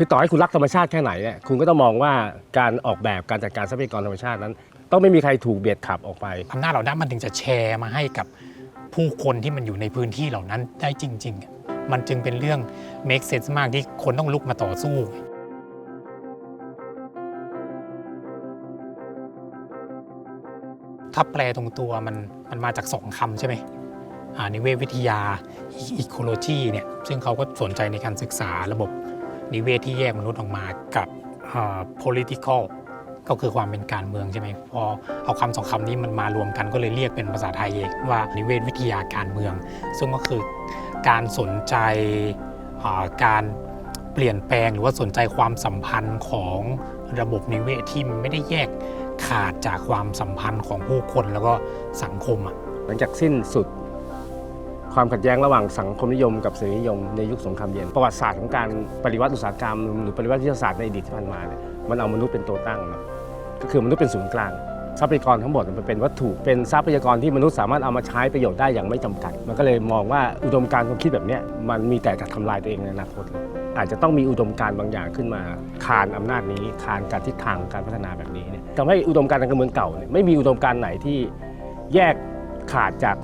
คือต่อให้คุณรักธรรมชาติแค่ไหนเนี่ยคุณก็ต้องมองว่าการออกแบบการจัดการทรัพยากรธรรมชาตินั้น ต้องไม่มีใครถูกเบียดขับออกไป อำนาจเหล่านั้นมันถึงจะแชร์มาให้กับผู้คนที่มันอยู่ในพื้นที่เหล่านั้นได้จริงๆอะมันจึงเป็นเรื่อง make sense มากที่คนต้องลุกมาต่อสู้ ถ้าแปลตรงตัวมันมันมาจากสองคำใช่ไหมอ่านิเวศวิทยา ecology เนี่ยซึ่งเขาก็สนใจในการศึกษาระบบ นิเวศที่แยกมนุษย์ออกมากับ political ก็คือความเป็นการเมืองใช่ไหมพอเอาคำสองคำนี้มันมารวมกันก็เลยเรียกเป็นภาษาไทยเองว่านิเวศวิทยาการเมือง ซึ่งก็คือการสนใจการเปลี่ยนแปลงหรือว่าสนใจความสัมพันธ์ของระบบนิเวศที่มันไม่ได้แยกขาดจากความสัมพันธ์ของผู้คนแล้วก็สังคมอะหลังจากสิ้นสุด ความขัดแย้งระหว่างสังคมนิยมกับเสรีนิยมในยุคสงครามเย็น ประวัติศาสตร์ของการปฏิวัติอุตสาหกรรมหรือปฏิวัติวิทยาศาสตร์ในอดีตที่ผ่านมาเนี่ยมันเอามนุษย์เป็นตัวตั้งเนอะก็คือมนุษย์เป็นศูนย์กลางทรัพยากรทั้งหมดมันเป็นวัตถุเป็นทรัพยากรที่มนุษย์สามารถเอามาใช้ประโยชน์ได้อย่างไม่จำกัด มันก็เลยมองว่าอุดมการณ์ความคิดแบบนี้มันมีแต่จะทำลายตัวเองในอนาคต อาจจะต้องมีอุดมการณ์บางอย่างขึ้นมาคานอำนาจนี้คานการทิศทางของการพัฒนาแบบนี้เนี่ยทำให้อุดมการณ์ทางการเมืองเก่าเนี่ยไม่มีอุดมการณ์ไหนที่แยก ขาดจาก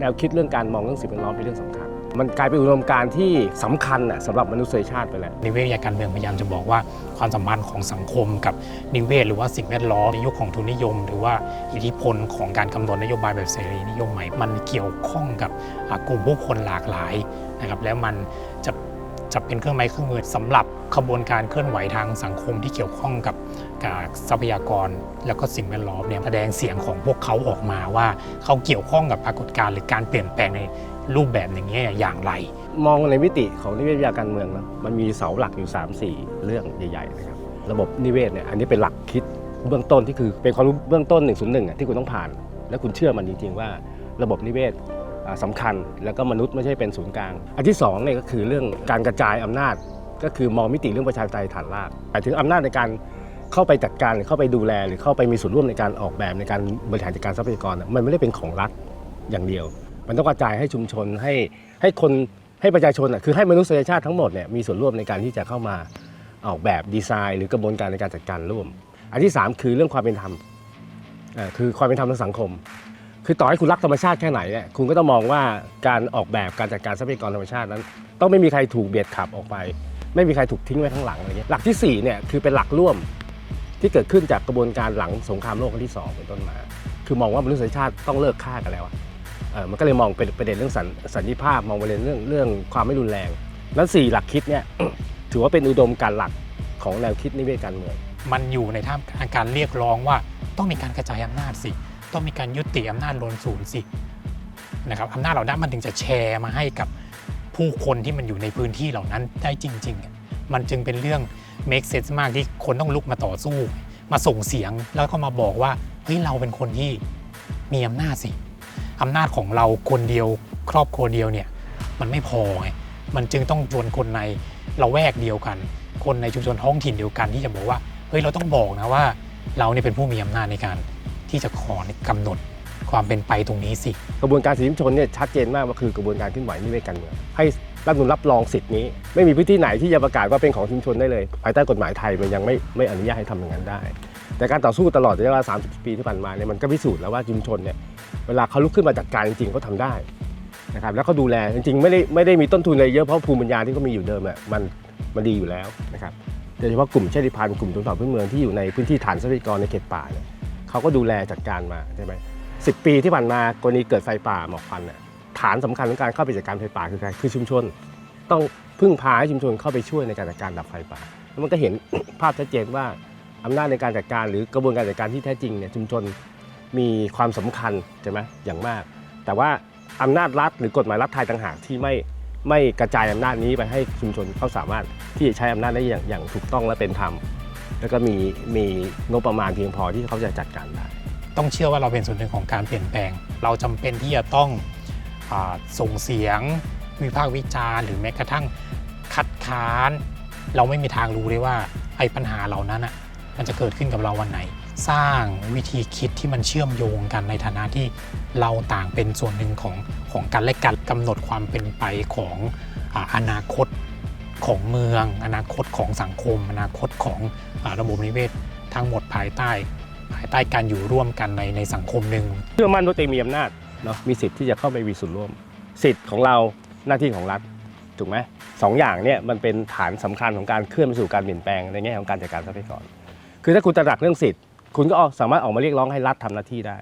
แนวคิดเรื่องการมองเรื่องสิ่งแวดล้อมเป็นเรื่องสำคัญ มันกลายเป็นอุดมการณ์ที่สำคัญน่ะสำหรับมนุษยชาติไปแล้วนิเวศวิทยาการเมืองพยายามจะบอกว่าความสัมพันธ์ของสังคมกับนิเวศ หรือว่าสิ่งแวดล้อมในยุคของทุนนิยม หรือว่าอิทธิพลของการกำหนดนโยบายแบบเสรีนิยมใหม่ มันเกี่ยวข้องกับกลุ่มผู้คนหลากหลายนะครับแล้วมันจะ จะเป็นเครื่องไม้เครื่องมือสำหรับขบวนการเคลื่อนไหวทางสังคมที่เกี่ยวข้องกับกับทรัพยากร แล้วก็สิ่งแวดล้อมเนี่ยแสดงเสียงของพวกเขาออกมาว่า เขาเกี่ยวข้องกับปรากฏการณ์หรือการเปลี่ยนแปลงในรูปแบบอย่างนี้อย่างไร มองในมิติของนิเวศวิทยาการเมืองนะมันมีเสาหลักอยู่ 3 4 เรื่องใหญ่ๆนะครับระบบนิเวศเนี่ยอันนี้เป็นหลักคิดเบื้องต้นที่คือเป็นความรู้เบื้องต้น1นึอะที่คุณต้องผ่าน และคุณเชื่อมันจริงๆว่า ระบบนิเวศ สำาคัญ แล้วก็มนุษย์ไม่ใช่เป็นศูนย์กลาง อันที่2เนี่ยก็คือเรื่องการกระจายอำนาจ ก็คือมองมิติเรื่องประชาธิปไตยฐานรากหมายถึงอำนาจในการเข้าไปจัดการหรือเข้าไปดูแล หรือเข้าไปมีส่วนร่วมในการออกแบบในการบริหารจัดการทรัพยากรมันไม่ได้เป็นของรัฐอย่างเดียว มันต้องกระจายให้ชุมชนให้ให้คนให้ประชาชนอะคือให้มนุษยชาติทั้งหมดเนี่ยมีส่วนร่วมในการที่จะเข้ามาออกแบบดีไซน์ หรือกระบวนการในการจัดการร่วม อันที่ 3 คือเรื่องความเป็นธรรมคือความเป็นธรรมทางสังคม คือต่อให้คุณรักธรรมชาติแค่ไหนเนี่ยคุณก็ต้องมองว่าการออกแบบการจัดการทรัพยากรธรรมชาตินั้น ต้องไม่มีใครถูกเบียดขับออกไป ไม่มีใครถูกทิ้งไว้ข้างหลังอะไรเงี้ยหลักที่สี่เนี่ยคือเป็นหลักร่วมที่เกิดขึ้นจากกระบวนการหลังสงครามโลกครั้งที่สองเป็นต้นมา คือมองว่ามนุษยชาติต้องเลิกฆ่ากันแล้วอะเออมันก็เลยมองเป็นประเด็นเรื่องสันสันติภาพมองประเด็นเรื่องเรื่องความไม่รุนแรงนั้นสี่หลักคิดเนี่ยถือว่าเป็นอุดมการหลักของแนวคิดนิเวศการเมืองมันอยู่ในท่ามกลางการเรียกร้องว่าต้องมีการกระจายอำนาจสิ ต้องมีการยุติอำนาจโลนศูนย์สินะครับอำนาจเหล่านั้นมันถึงจะแชร์มาให้กับผู้คนที่มันอยู่ในพื้นที่เหล่านั้นได้จริง ๆ มันจึงเป็นเรื่อง make sense มากที่คนต้องลุกมาต่อสู้ มาส่งเสียงแล้วก็มาบอกว่าเฮ้ยเราเป็นคนที่มีอำนาจสิอำนาจของเราคนเดียวครอบครัวเดียวเนี่ยมันไม่พอไงมันจึงต้องชวนคนในละแวกเดียวกัน คนในชุมชนท้องถิ่นเดียวกันที่จะบอกว่าเฮ้ยเราต้องบอกนะว่า เราเนี่ยเป็นผู้มีอำนาจในการ ที่จะขอกำหนดความเป็นไปตรงนี้สิ กระบวนการสิทธิมนชนเนี่ยชัดเจนมากว่าคือกระบวนการขึ้นไหวนิเวศการเมืองให้รัฐมนูลรับรองสิทธินี้ ไม่มีพื้นที่ไหนที่จะประกาศว่าเป็นของชุมชนได้เลย ภายใต้กฎหมายไทยมันยังไม่ไม่อนุญาตให้ทำอย่างนั้นได้ แต่การต่อสู้ตลอดระยะเวลา 30 ปีที่ผ่านมาเนี่ยมันก็พิสูจน์แล้วว่าชุมชนเนี่ยเวลาเขาลุกขึ้นมาจัดการจริงๆเขาทำได้นะครับแล้วเขาดูแลจริงๆไม่ได้ไม่ได้มีต้นทุนอะไรเยอะเพราะภูมิปัญญาที่เขามีอยู่เดิมอะมันมันดีอยู่แล้วนะครับโดยเฉพาะกลุ่มชาติพันธุ์กลุ่มชนเผ่าพื้นเมืองที่อยู่ในพื้นที่ฐานทรัพยากรในเขตป่าเนี่ย เขาก็ดูแลจัดการมาใช่ไหมสิปีที่ผ่านมากรณีเกิดไฟป่าหมอกควันเนี่ยฐานสำคัญของการเข้าไปจัดการไฟป่าคือการคือชุมชน ต้องพึ่งพาให้ชุมชนเข้าไปช่วยในการจัดการดับไฟป่าแล้วมันก็เห็นภาพชัดเจนว่าอำนาจในการจัดการหรือกระบวนการจัดการที่แท้จริงเนี่ยชุมชนมีความสำคัญใช่ไหมอย่างมาก แต่ว่าอำนาจรัฐหรือกฎหมายรัฐไทยต่างหากที่ไม่ไม่กระจายอำนาจนี้ไปให้ชุมชนเขาสามารถที่จะใช้อำนาจได้อย่างอย่างถูกต้องและเป็นธรรม แล้วก็มีมีงบประมาณเพียงพอที่เขาจะจัดการได้ ต้องเชื่อว่าเราเป็นส่วนหนึ่งของการเปลี่ยนแปลง เราจำเป็นที่จะต้องอส่งเสียง วิพากษ์วิจารณ์หรือแม้กระทั่งคัดค้าน เราไม่มีทางรู้เลยว่าไอ้ปัญหาเหล่านั้นอะมันจะเกิดขึ้นกับเราวันไหน สร้างวิธีคิดที่มันเชื่อมโยงกันในฐานะที่เราต่างเป็นส่วนหนึ่งของของกันและกันกำหนดความเป็นไปของออนาคต ของเมือง อนาคตของสังคม อนาคตของอระบบนิเวศทั้งหมดภายใต้ ภายใต้การอยู่ร่วมกันในในสังคมหนึ่งเชื่อมั่นว่าตัวเองมีอำนาจเนาะมีสิทธิ์ที่จะเข้าไปมีส่วนร่วม สิทธิ์ของเราหน้าที่ของรัฐถูกไหมสองอย่างเนี่ยมันเป็นฐานสำคัญของการเคลื่อนไปสู่การเปลี่ยนแปลงในแง่ของการจัดการทรัพยากรคือถ้าคุณตระหนักเรื่องสิทธิ์ คุณก็สามารถออกมาเรียกร้องให้รัฐทำหน้าที่ได้